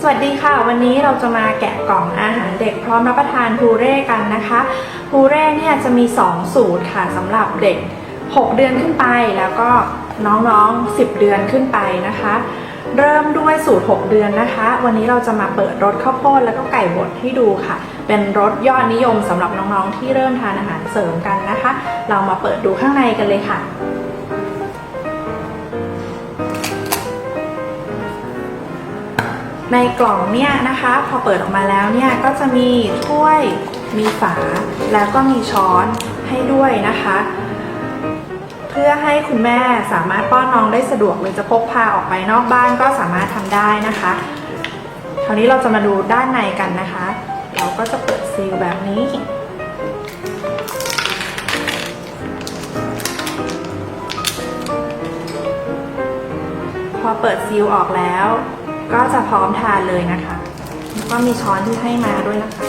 สวัสดีค่ะ วันนี้เราจะมาแกะกล่องอาหารเด็กพร้อมรับประทานพูเร่กันนะคะพูเร่เนี่ยจะมี 2 สูตรค่ะสำหรับเด็ก 6 เดือนขึ้นไปแล้วก็น้องๆ 10 เดือนขึ้นไปนะคะ เริ่มด้วยสูตร 6 เดือนนะคะ วันนี้เราจะมาเปิดรสข้าวโพดแล้วก็ไก่บดให้ดูค่ะ เป็นรสยอดนิยมสำหรับน้องๆที่เริ่มทานอาหารเสริมกันนะคะ เรามาเปิดดูข้างในกันเลยค่ะ ในกล่องเนี่ยนะคะ พอเปิดออกมาแล้วเนี่ยก็จะมีถ้วยมีฝา แล้วก็มีช้อนให้ด้วยนะคะ เพื่อให้คุณแม่สามารถป้อนน้องได้สะดวกหรือจะพกพาออกไปนอกบ้านก็สามารถทำได้นะคะ คราวนี้เราจะมาดูด้านในกันนะคะ เราก็จะเปิดซีลแบบนี้พอเปิดซีลออกแล้ว ก็จะพร้อมทานเลยนะคะ แล้วก็มีช้อนที่ให้มาด้วยนะคะ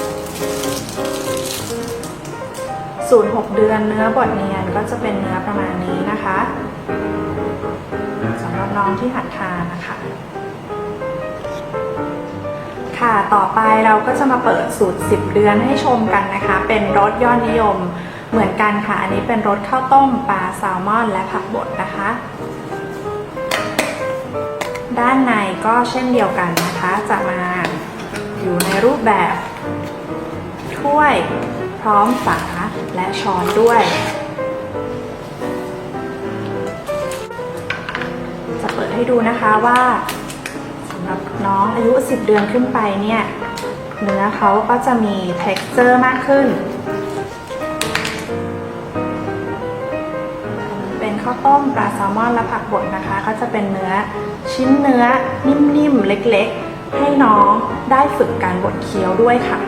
สูตร6เดือนเนื้อบดเนียนก็จะเป็นเนื้อประมาณนี้นะคะสำหรับน้องที่หัดทานนะคะ ค่ะต่อไปเราก็จะมาเปิดสูตร 10 เดือนให้ชมกันนะคะ เป็นรสยอดนิยมเหมือนกันค่ะ อันนี้เป็นรสข้าวต้มปลาแซลมอนและผักบดนะคะ ด้านในก็เช่นเดียวกันนะคะ จะมาอยู่ในรูปแบบถ้วยพร้อมฝาและช้อนด้วย จะเปิดให้ดูนะคะว่าสำหรับน้องอายุ 10 เดือนขึ้นไปเนี่ย เนื้อเขาก็จะมี texture มากขึ้น ข้าวต้มปลาแซลมอนและผักบดนะคะ ก็จะเป็นเนื้อชิ้นเนื้อนิ่มๆเล็กๆ ให้น้องได้ฝึกการบดเคี้ยวด้วยค่ะ